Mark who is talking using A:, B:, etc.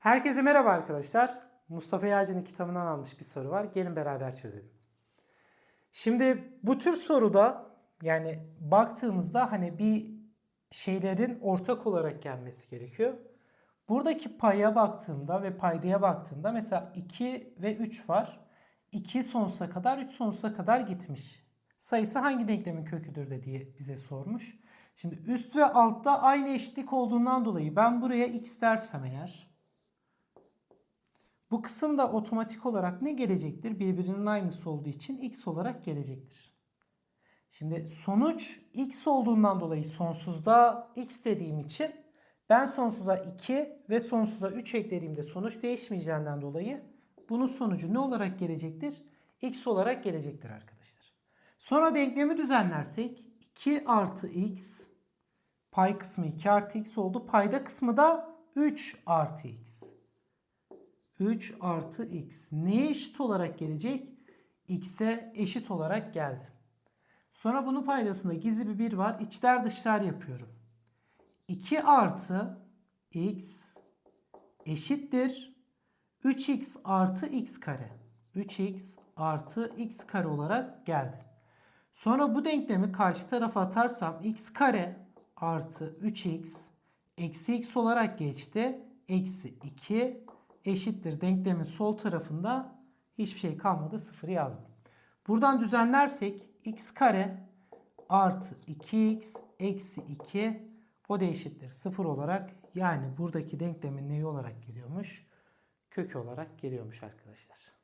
A: Herkese merhaba arkadaşlar. Mustafa Yağcı'nın kitabından almış bir soru var. Gelin beraber çözelim. Şimdi bu tür soruda yani baktığımızda hani bir şeylerin ortak olarak gelmesi gerekiyor. Buradaki paya baktığımda ve paydaya baktığımda mesela 2 ve 3 var. 2 sonsuza kadar 3 sonsuza kadar gitmiş. Sayısı hangi denklemin köküdür de diye bize sormuş. Şimdi üst ve altta aynı eşitlik olduğundan dolayı ben buraya x dersem eğer bu kısımda otomatik olarak ne gelecektir? Birbirinin aynısı olduğu için x olarak gelecektir. Şimdi sonuç x olduğundan dolayı sonsuzda x dediğim için ben sonsuza 2 ve sonsuza 3 eklediğimde sonuç değişmeyeceğinden dolayı bunun sonucu ne olarak gelecektir? x olarak gelecektir arkadaşlar. Sonra denklemi düzenlersek 2 artı x pay kısmı 2 artı x oldu. Payda kısmı da 3 artı x. 3 artı x. Neye eşit olarak gelecek? x'e eşit olarak geldi. Sonra bunun paydasında gizli bir 1 var. İçler dışlar yapıyorum. 2 artı x eşittir 3x artı x kare. 3x artı x kare olarak geldi. Sonra bu denklemi karşı tarafa atarsam x kare artı 3x eksi x olarak geçti. Eksi 2 eşittir. Denklemin sol tarafında hiçbir şey kalmadı. Sıfırı yazdım. Buradan düzenlersek x kare artı 2x eksi 2 o da eşittir. Sıfır olarak yani buradaki denklemin neyi olarak geliyormuş? Kökü olarak geliyormuş arkadaşlar.